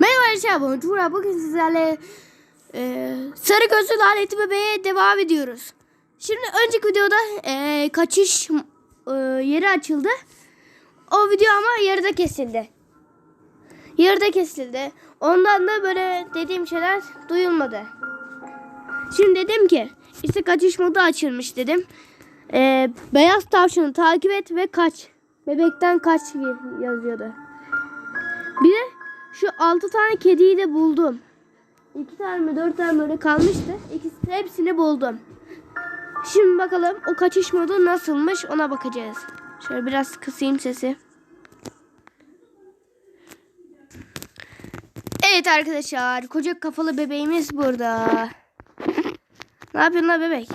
Merhaba arkadaşlar ben. Bugün sizlerle e, sarı gözlü lanetli bebeğe devam ediyoruz. Şimdi önceki videoda e, kaçış e, yeri açıldı. O video ama yarıda kesildi. Yarıda kesildi. Ondan da böyle dediğim şeyler duyulmadı. Şimdi dedim ki işte kaçış modu açılmış dedim. E, beyaz tavşanı takip et ve kaç. Bebekten kaç yazıyordu. Bir de şu altı tane kediyi de buldum. İki tane mi dört tane mi öyle kalmıştı. İkisi hepsini buldum. Şimdi bakalım o kaçış modu nasılmış ona bakacağız. Şöyle biraz kısayım sesi. Evet arkadaşlar koca kafalı bebeğimiz burada. Ne yapıyorsun lan bebek?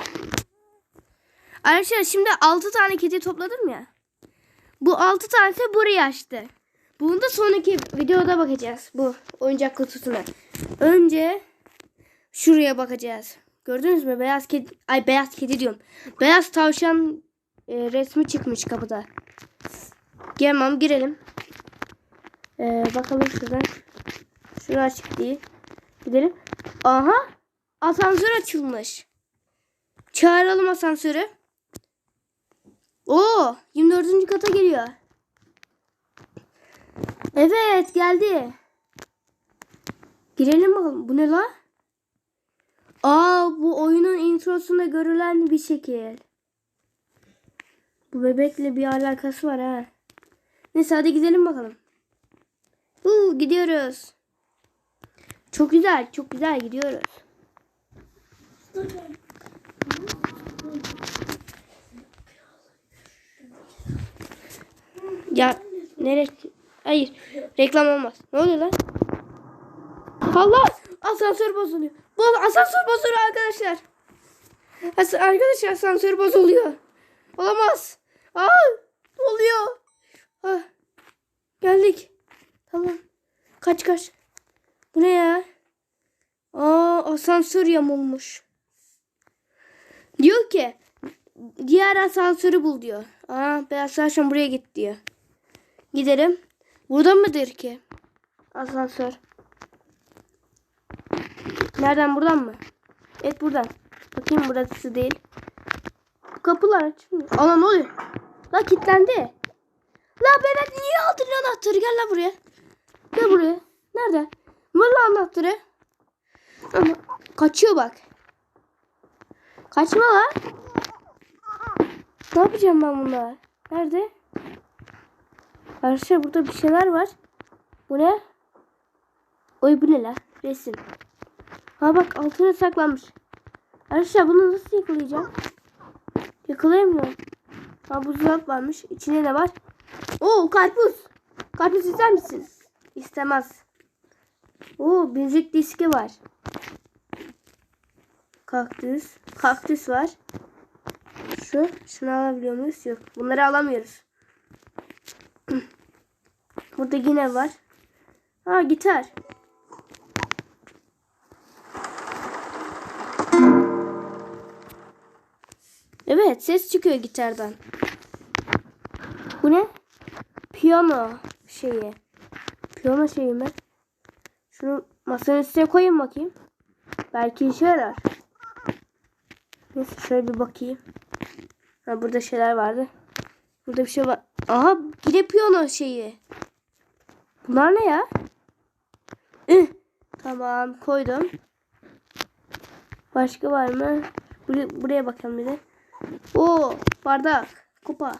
Arkadaşlar şimdi 6 tane kedi topladım ya. Bu 6 tanesi burayı açtı. Bunu da sonraki videoda bakacağız. Bu oyuncak kutusuna. Önce şuraya bakacağız. Gördünüz mü? Beyaz kedi. Ay beyaz kedi diyorum. Beyaz tavşan e, resmi çıkmış kapıda. Gelmem girelim. E, bakalım şuradan. Şurası açık değil. Gidelim. Aha. Asansör açılmış. Çağıralım asansörü. Oo, 24. kata geliyor. Evet geldi. Girelim bakalım. Bu ne la? Aa bu oyunun introsunda görülen bir şekil. Bu bebekle bir alakası var ha. Neyse hadi gidelim bakalım. Uuu gidiyoruz. Çok güzel çok güzel gidiyoruz. Ya nereye? Hayır. Reklam olmaz. Ne oluyor lan? Allah! Asansör bozuluyor. Bu asansör bozuluyor arkadaşlar. As arkadaşlar asansör bozuluyor. Olamaz. Aa! Oluyor? Ah. Geldik. Tamam. Kaç kaç. Bu ne ya? Aa asansör yamulmuş. Diyor ki diğer asansörü bul diyor. Aa ben asansör buraya git diyor. Gidelim. Burada mıdır ki? Asansör. Nereden buradan mı? Evet buradan. Bakayım burası değil. Kapılar açılmıyor. Ana ne oluyor? La kilitlendi. La bebek niye aldın anahtarı? Gel la buraya. Gel buraya. Nerede? La anahtarı. Ama kaçıyor bak. Kaçma la. Ne yapacağım ben bunlar? Nerede? Arkadaşlar burada bir şeyler var. Bu ne? Oy bu ne la? Resim. Ha bak altına saklanmış. Arkadaşlar bunu nasıl yakalayacağım? Yakalayamıyorum. Ha buzdolap varmış. İçinde ne var? Oo karpuz. Karpuz ister misin? İstemez. Oo müzik diski var. Kaktüs. Kaktüs var. Şu. Şunu alabiliyor muyuz? Yok. Bunları alamıyoruz. Burada yine var. Ha gitar. Evet ses çıkıyor gitardan. Bu ne? Piyano şeyi. Piyano şeyi mi? Şunu masanın üstüne koyayım bakayım. Belki işe yarar. Neyse şöyle bir bakayım. Ha burada şeyler vardı. Burada bir şey var. Aha yine piyano şeyi. Bunlar ne ya? Ih, tamam koydum. Başka var mı? Buraya, buraya bakalım bir de. Oo bardak. Kupa.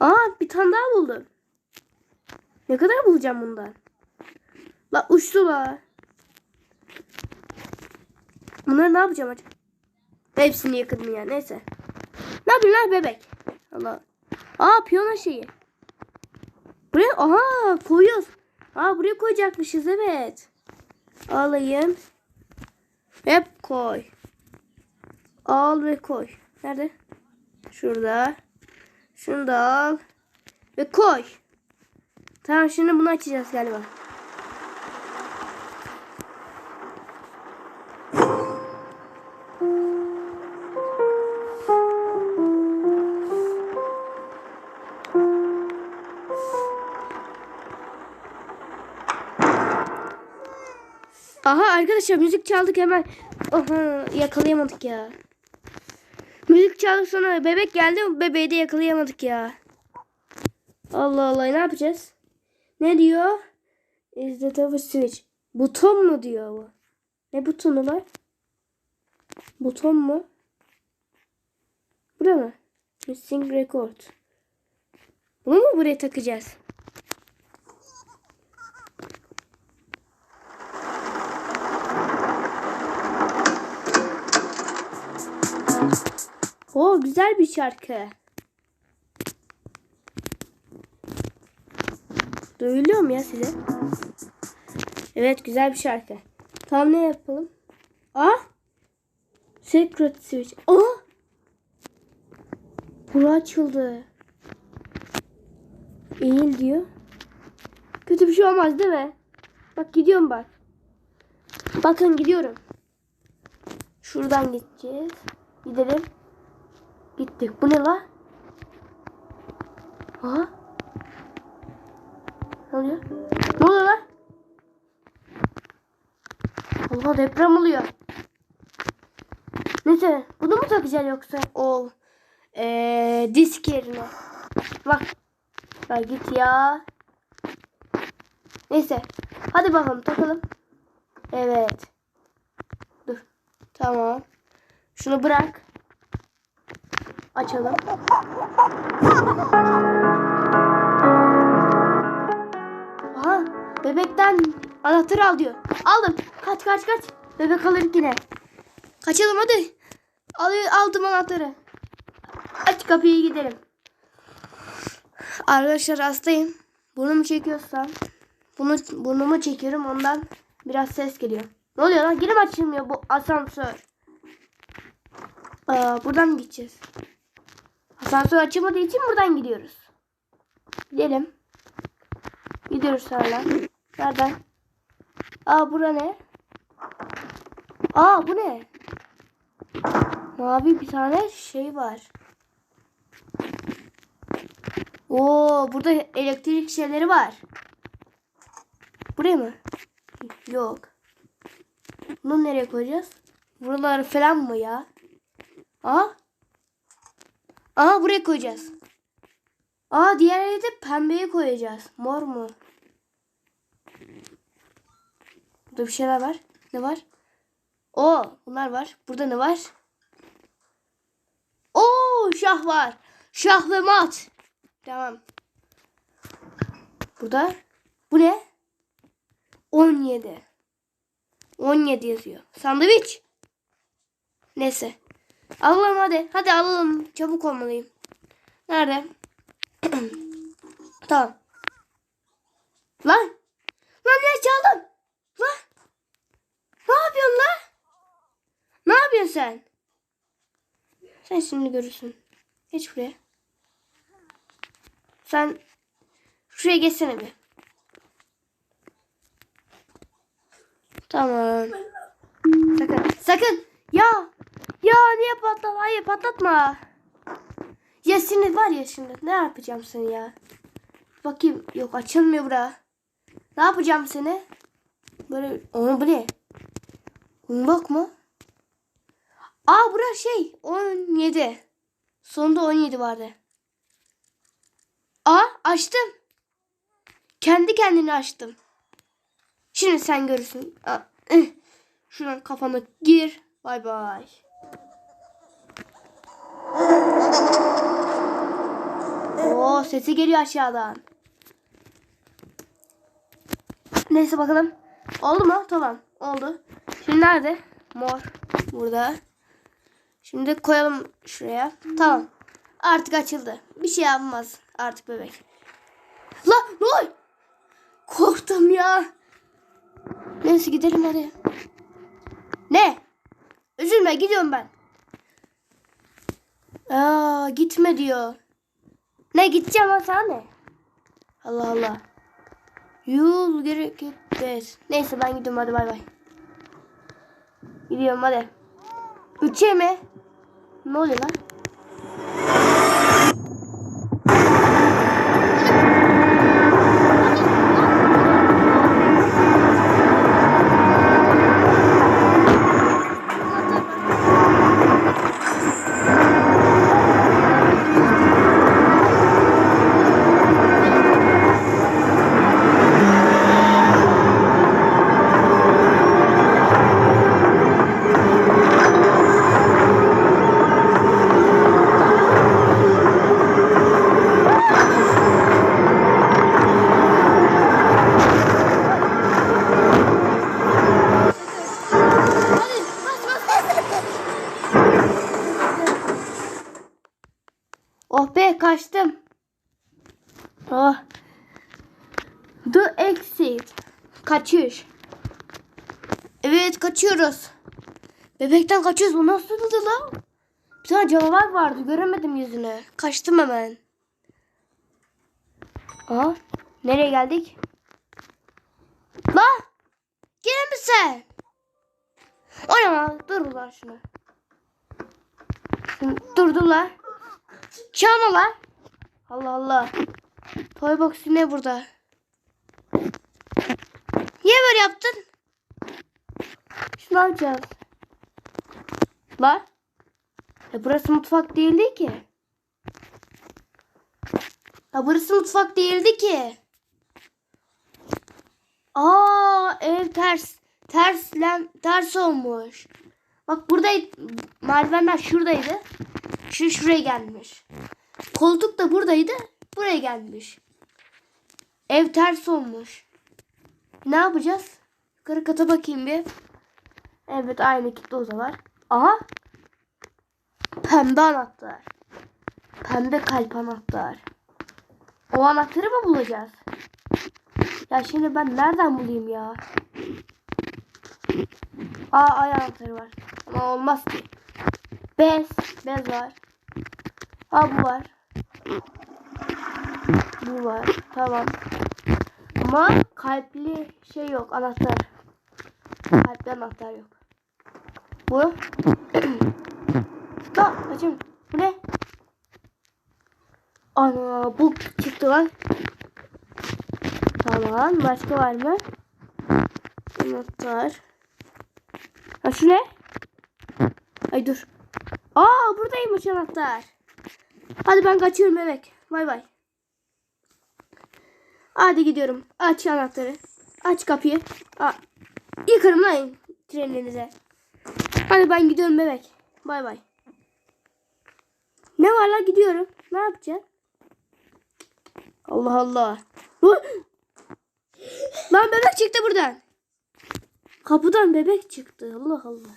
Aa bir tane daha buldum. Ne kadar bulacağım bundan? La uçtu la. Bunları ne yapacağım acaba? Hepsini yakınım ya neyse. Ne yapayım lan bebek? Allah. Aa piyano şeyi. Buraya aha koyuyoruz. Aa buraya koyacakmışız evet. Alayım. Hep koy. Al ve koy. Nerede? Şurada. Şunu da al. Ve koy. Tamam şimdi bunu açacağız galiba. Arkadaşlar müzik çaldık hemen. Aha yakalayamadık ya. Müzik çaldık sonra bebek geldi bebeği de yakalayamadık ya. Allah Allah ne yapacağız? Ne diyor? Is the tower switch. Buton mu diyor bu? Ne butonu var? Buton mu? Bura mı? Missing record. Bunu mu buraya takacağız? Oo güzel bir şarkı. Duyuluyor mu ya size? Evet güzel bir şarkı. Tamam ne yapalım? Ah! Secret switch. Ah! Bura açıldı. Eğil diyor. Kötü bir şey olmaz değil mi? Bak gidiyorum bak. Bakın gidiyorum. Şuradan gideceğiz. Gidelim. Gittik. Bu ne la? Aha. Ne oluyor? Ne oluyor lan? Allah deprem oluyor. Neyse bunu mu takacağız yoksa o ee, disk yerine? Bak. Bak git ya. Neyse. Hadi bakalım takalım. Evet. Dur. Tamam. Şunu bırak. Açalım. Aha bebekten anahtarı al diyor. Aldım. Kaç kaç kaç. Bebek alır yine. Kaçalım hadi. Al, aldım anahtarı. Aç kapıyı gidelim. Arkadaşlar hastayım. Burnumu çekiyorsam bunu burnumu çekiyorum ondan biraz ses geliyor. Ne oluyor lan? Yine mi açılmıyor bu asansör? Aa, buradan mı gideceğiz? Asansör açılmadığı için buradan gidiyoruz. Gidelim. Gidiyoruz hala. Nereden? Aa bura ne? Aa bu ne? Mavi bir tane şey var. Oo burada elektrik şeyleri var. Buraya mı? Yok. Bunu nereye koyacağız? Buraları falan mı ya? Aa. Aa buraya koyacağız. Aa diğer yere de pembeye koyacağız. Mor mu? Burada bir şeyler var. Ne var? Oo bunlar var. Burada ne var? Oo şah var. Şah ve mat. Tamam. Burada bu ne? 17. 17 yazıyor. Sandviç. Neyse. Alalım hadi. Hadi alalım. Çabuk olmalıyım. Nerede? tamam. Lan. Lan niye çaldın? Lan. Ne yapıyorsun lan? Ne yapıyorsun sen? Sen şimdi görürsün. Geç buraya. Sen şuraya geçsene bir. Tamam. Sakın. Sakın. Ya. Ya niye patlat? Hayır patlatma. Ya şimdi var ya şimdi. Ne yapacağım seni ya? Bakayım. Yok açılmıyor bura. Ne yapacağım seni? Böyle. Onu bu ne? Bak mı? Aa bura şey. 17. Sonunda 17 vardı. Aa açtım. Kendi kendini açtım. Şimdi sen görürsün. Aa, ıh. Şuradan kafana gir. Bay bay. Oo sesi geliyor aşağıdan. Neyse bakalım. Oldu mu? Tamam. Oldu. Şimdi nerede? Mor. Burada. Şimdi koyalım şuraya. Tamam. Artık açıldı. Bir şey yapmaz artık bebek. La ne oluyor? Korktum ya. Neyse gidelim hadi. Ne? Üzülme gidiyorum ben. Aa gitme diyor. Ne gideceğim ha sana ne? Allah Allah. Yol gerek etmez. Neyse ben gidiyorum hadi bay bay. Gidiyorum hadi. Üçe mi? Ne oluyor lan? Bebekten kaçıyoruz. Bu nasıldı lan? Bir tane canavar vardı. Göremedim yüzünü. Kaçtım hemen. Aa, nereye geldik? La! Gene mi sen? Oynama. Dur lan şunu. Durdular. Çalma lan. Allah Allah. Toy box ne burada? Niye böyle yaptın? Şunu alacağız. Lan. E burası mutfak değildi ki. Ya burası mutfak değildi ki. Aa ev ters. Ters lan ters olmuş. Bak burada merdivenler şuradaydı. Şu şuraya gelmiş. Koltuk da buradaydı. Buraya gelmiş. Ev ters olmuş. Ne yapacağız? Yukarı kata bakayım bir. Evet aynı kitle odalar. Aha. Pembe anahtar. Pembe kalp anahtar. O anahtarı mı bulacağız? Ya şimdi ben nereden bulayım ya? Aa ay anahtarı var. Ama olmaz ki. Bez. Bez var. Ha bu var. Bu var. Tamam. Ama kalpli şey yok. Anahtar. Kalpli anahtar yok. Bu. Da açın. Bu ne? Ana bu çıktı lan. Tamam. Başka var mı? Anahtar. Ha şu ne? Ay dur. Aa buradaymış anahtar. Hadi ben kaçıyorum bebek. Bay bay. Hadi gidiyorum. Aç anahtarı. Aç kapıyı. Aa, yıkarım lan treninize. Hadi ben gidiyorum bebek. Bay bay. Ne var lan gidiyorum. Ne yapacağım? Allah Allah. Lan bebek çıktı buradan. Kapıdan bebek çıktı. Allah Allah.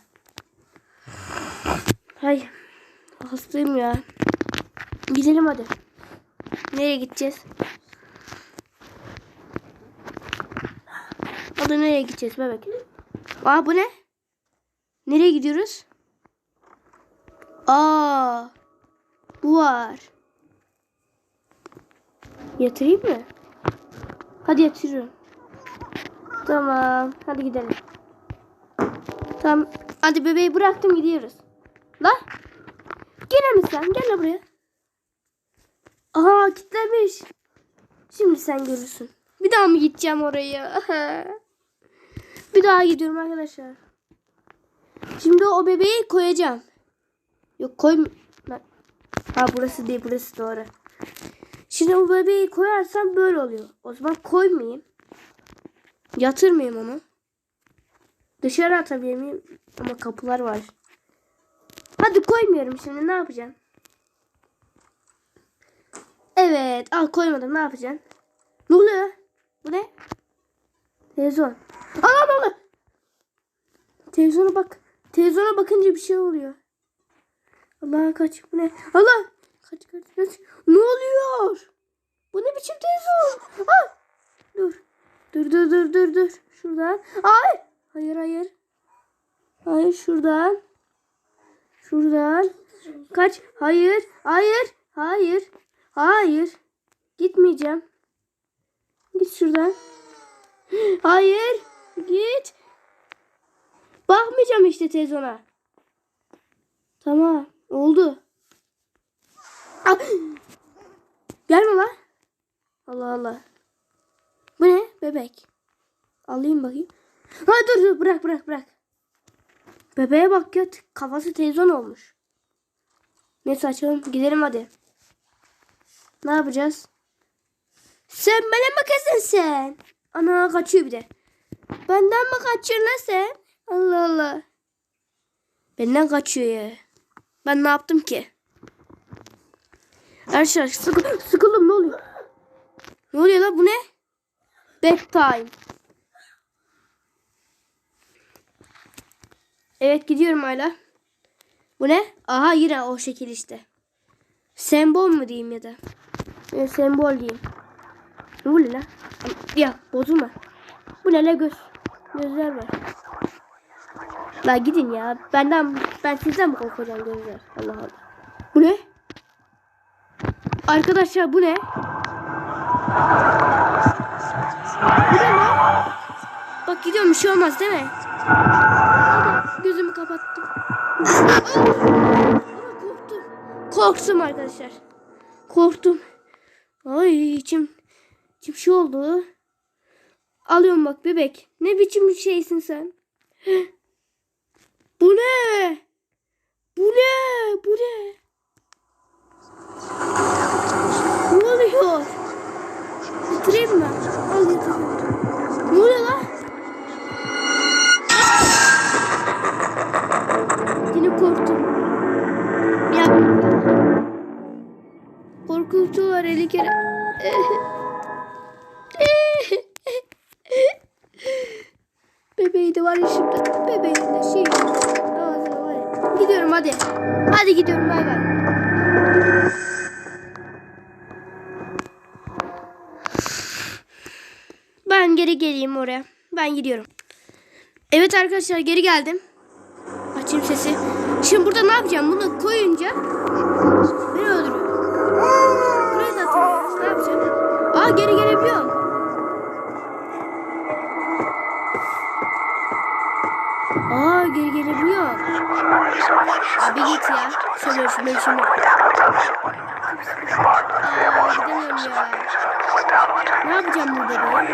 Hay. Hastayım ya. Gidelim hadi. Nereye gideceğiz? Hadi nereye gideceğiz bebek? Aa bu ne? Nereye gidiyoruz? Aa. Bu var. Yatırayım mı? Hadi yatırıyorum. Tamam. Hadi gidelim. Tamam. Hadi bebeği bıraktım gidiyoruz. La. Gene mi sen? Gel buraya. Aha kilitlemiş. Şimdi sen görürsün. Bir daha mı gideceğim oraya? Bir daha gidiyorum arkadaşlar. Şimdi o bebeği koyacağım. Yok koy. Ha burası değil burası doğru. Şimdi o bebeği koyarsam böyle oluyor. O zaman koymayayım. Yatırmayayım onu. Dışarı atabilir miyim? Ama kapılar var. Hadi koymuyorum şimdi ne yapacağım? Evet al koymadım ne yapacaksın? Ne oluyor? Bu ne? Televizyon. Ne oluyor? Televizyona bak. Televizyona bakınca bir şey oluyor. Allah kaç bu ne? Allah kaç kaç kaç. Ne oluyor? Bu ne biçim televizyon? Ah! Dur. Dur dur dur dur dur. Şuradan. Ay! Hayır hayır. Hayır şuradan. Şuradan. Kaç. Hayır. Hayır. Hayır. Hayır. Gitmeyeceğim. Git şuradan. Hayır. Git. Bakmayacağım işte televizyona. Tamam. Oldu. Ah! Gelme lan. Allah Allah. Bu ne? Bebek. Alayım bakayım. Ha dur dur bırak bırak bırak. Bebeğe bak ya kafası televizyon olmuş. Neyse açalım gidelim hadi. Ne yapacağız? Sen bana mı kızın sen? Ana kaçıyor bir de. Benden mi kaçıyorsun lan sen? Allah Allah. Benden kaçıyor ya. Ben ne yaptım ki? Arkadaşlar sıkı, sıkıldım ne oluyor? Ne oluyor lan bu ne? Bedtime. Evet gidiyorum hala. Bu ne? Aha yine o şekil işte. Sembol mu diyeyim ya da? Evet, sembol diyeyim. Ne oluyor lan? Ya bozulma. Bu ne la göz? Gözler var. La gidin ya. Benden ben sizden mi korkacağım gözler? Allah Allah. Bu ne? Arkadaşlar bu ne? Bu ne lan? Bak gidiyorum bir şey olmaz değil mi? Hadi, Gözümü kapattım. Ama korktum. Korktum arkadaşlar. Korktum. Ay içim içim şey oldu. Alıyorum bak bebek. Ne biçim bir şeysin sen? Bu ne? Bu ne? Bu ne? Ne oluyor? Getireyim mi? Al getireyim. Ne oluyor lan? Yine korktum. Ya. Korkutuyorlar eli kere. Bebeği de var ya şimdi. Bebeğin de şey. Var. Gidiyorum hadi. Hadi gidiyorum bay bay. Ben geri geleyim oraya. Ben gidiyorum. Evet arkadaşlar geri geldim. Açayım sesi. Şimdi burada ne yapacağım? Bunu koyunca beni öldürüyor. Buraya da atıyor. Ne yapacağım? Aa geri gelebiliyorum. Aa geri gelebiliyor. Abi git ya. Şöyle şunu şimdi. Aa gidemiyorum ya. Ne yapacağım burada be? Ben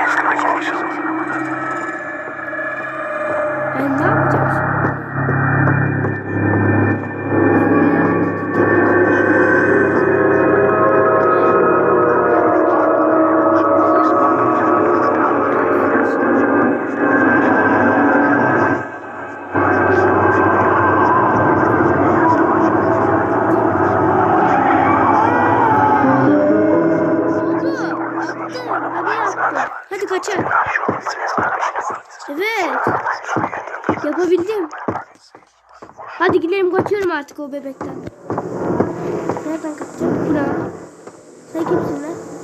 Evet. Yapabildim. Hadi gidelim kaçıyorum artık o bebekten. Nereden kaçacağım? Buna. Sen kimsin lan?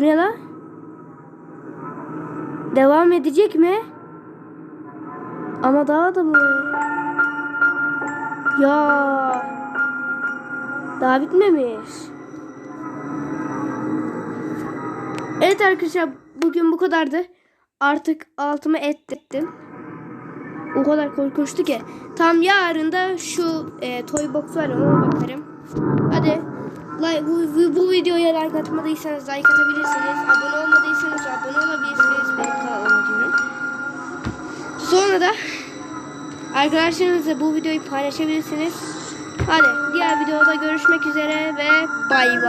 Bu ne lan? Devam edecek mi? Ama daha da mı? Ya. Daha bitmemiş. Evet arkadaşlar bugün bu kadardı. Artık altımı ettim. O kadar korkunçtu ki. Tam yarın da şu e, toy box var ona bakarım. Hadi. Like, bu, bu, videoya like atmadıysanız like atabilirsiniz. Abone olmadıysanız abone olabilirsiniz. Benim kanalıma diyorum. Sonra da arkadaşlarınızla bu videoyu paylaşabilirsiniz. Hadi diğer videoda görüşmek üzere ve bay bay.